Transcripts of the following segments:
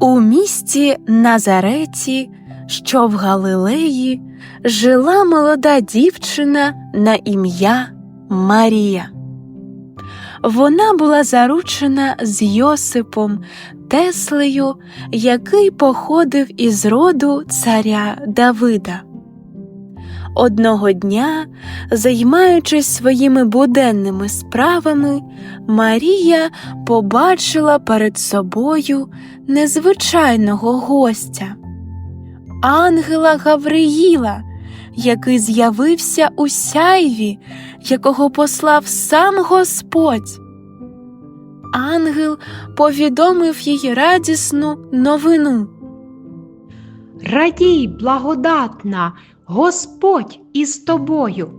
У місті Назареті, що в Галилеї, жила молода дівчина на ім'я Марія. Вона була заручена з Йосипом, Теслею, який походив із роду царя Давида. Одного дня, займаючись своїми буденними справами, Марія побачила перед собою незвичайного гостя ангела Гавриїла, який з'явився у сяйві, якого послав сам Господь. Ангел повідомив їй радісну новину. Радій, благодатна, Господь із тобою,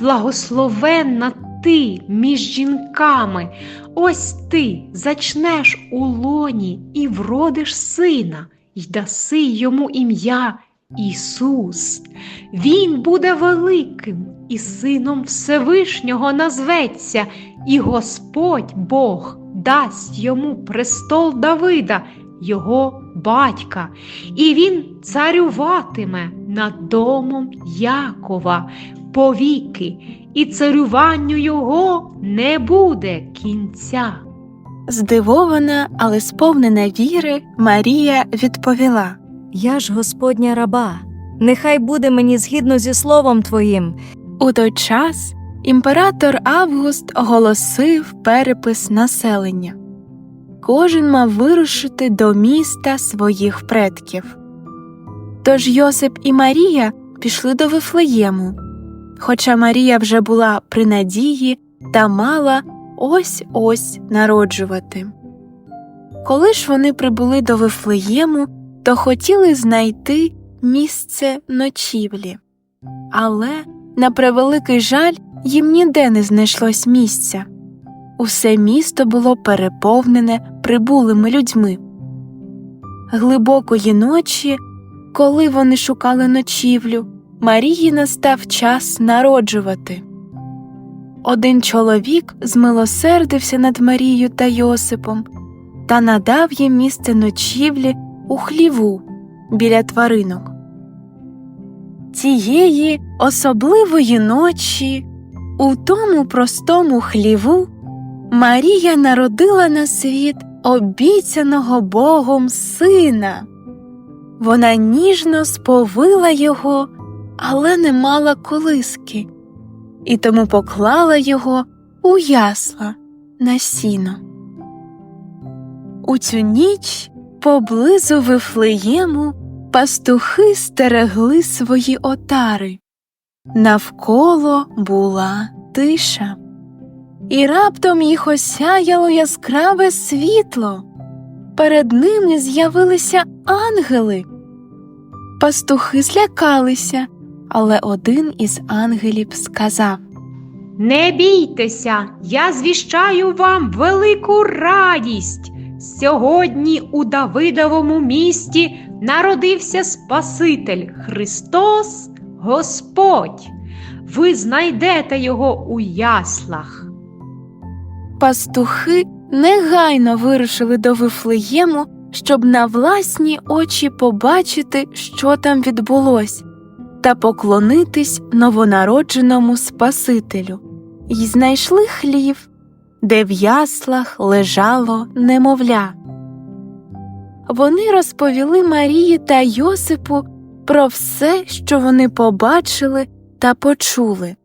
благословенна ти між жінками, ось ти зачнеш у лоні і вродиш сина, й даси йому ім'я Ісус. Він буде великим і сином Всевишнього назветься, і Господь Бог дасть йому престол Давида, його батька, і він царюватиме над домом Якова повіки, і царюванню його не буде кінця. Здивована, але сповнена віри, Марія відповіла. Я ж Господня раба, нехай буде мені згідно зі словом твоїм. У той час імператор Август оголосив перепис населення. Кожен мав вирушити до міста своїх предків. Тож Йосип і Марія пішли до Вифлеєму, хоча Марія вже була при надії та мала ось ось народжувати. Коли ж вони прибули до Вифлеєму, то хотіли знайти місце ночівлі. Але, на превеликий жаль, їм ніде не знайшлось місця. Усе місто було переповнене прибулими людьми. Глибокої ночі, коли вони шукали ночівлю, Марії настав час народжувати. Один чоловік змилосердився над Марією та Йосипом та надав їм місце ночівлі у хліву біля тваринок. Тієї особливої ночі у тому простому хліву Марія народила на світ обіцяного Богом сина. Вона ніжно сповила його, але не мала колиски, і тому поклала його у ясла на сіно. У цю ніч поблизу Вифлеєму пастухи стерегли свої отари. Навколо була тиша, і раптом їх осяяло яскраве світло. Перед ними з'явилися ангели. Пастухи злякалися, але один із ангелів сказав Не бійтеся, я звіщаю вам велику радість. Сьогодні у Давидовому місті народився Спаситель Христос Господь. Ви знайдете його у яслах. Пастухи негайно вирушили до Вифлеєму, щоб на власні очі побачити, що там відбулось, та поклонитись новонародженому Спасителю, І знайшли хлів, де в яслах лежало немовля. Вони розповіли Марії та Йосипу про все, що вони побачили та почули.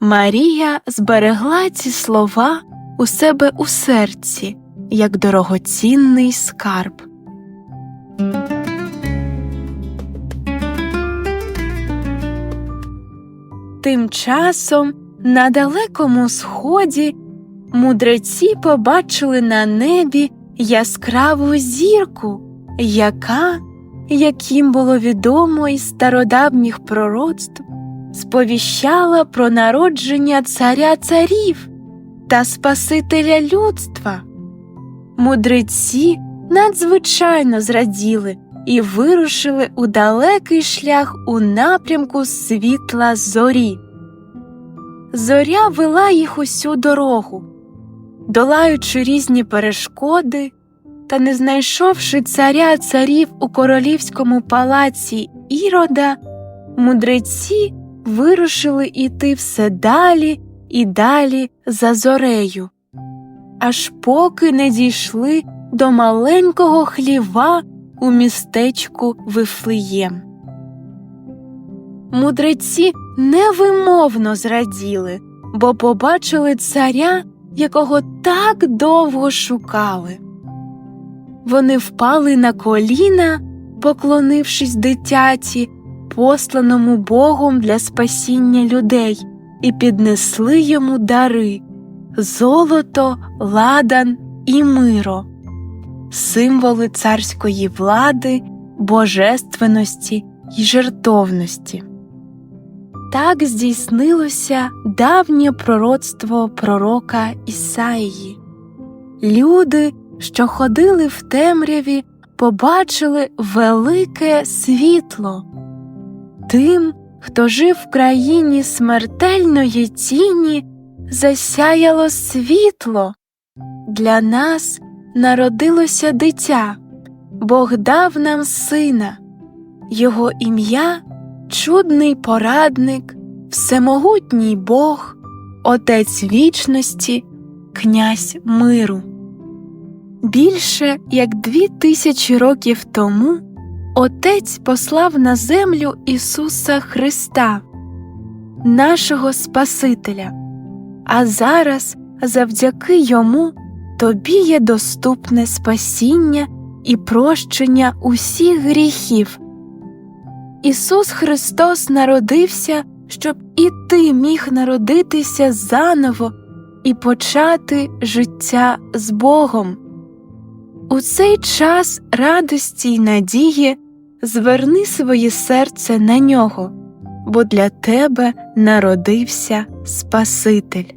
Марія зберегла ці слова у себе у серці, як дорогоцінний скарб. Тим часом на далекому сході мудреці побачили на небі яскраву зірку, яка, як їм було відомо із стародавніх пророцтв, сповіщала про народження царя царів та Спасителя людства. Мудреці надзвичайно зраділи і вирушили у далекий шлях у напрямку світла зорі. Зоря вела їх усю дорогу, долаючи різні перешкоди, та не знайшовши царя царів у королівському палаці Ірода, мудреці вирушили іти все далі і далі за зорею, аж поки не дійшли до маленького хліва у містечку Вифлеєм. Мудреці невимовно зраділи, бо побачили царя, якого так довго шукали. Вони впали на коліна, поклонившись дитяті, посланому Богом для спасіння людей, і піднесли йому дари золото, ладан і миро, символи царської влади, божественності й жертовності. Так здійснилося давнє пророцтво пророка Ісаїї. Люди, що ходили в темряві, побачили велике світло. Тим, хто жив в країні смертельної тіні, засяяло світло. Для нас народилося дитя, Бог дав нам сина, його ім'я чудний порадник, всемогутній Бог, Отець вічності, князь миру. Більше як дві тисячі років тому Отець послав на землю Ісуса Христа, нашого Спасителя, а зараз завдяки Йому тобі є доступне спасіння і прощення усіх гріхів. Ісус Христос народився, щоб і ти міг народитися заново і почати життя з Богом. У цей час радості й надії зверни своє серце на нього, бо для тебе народився Спаситель.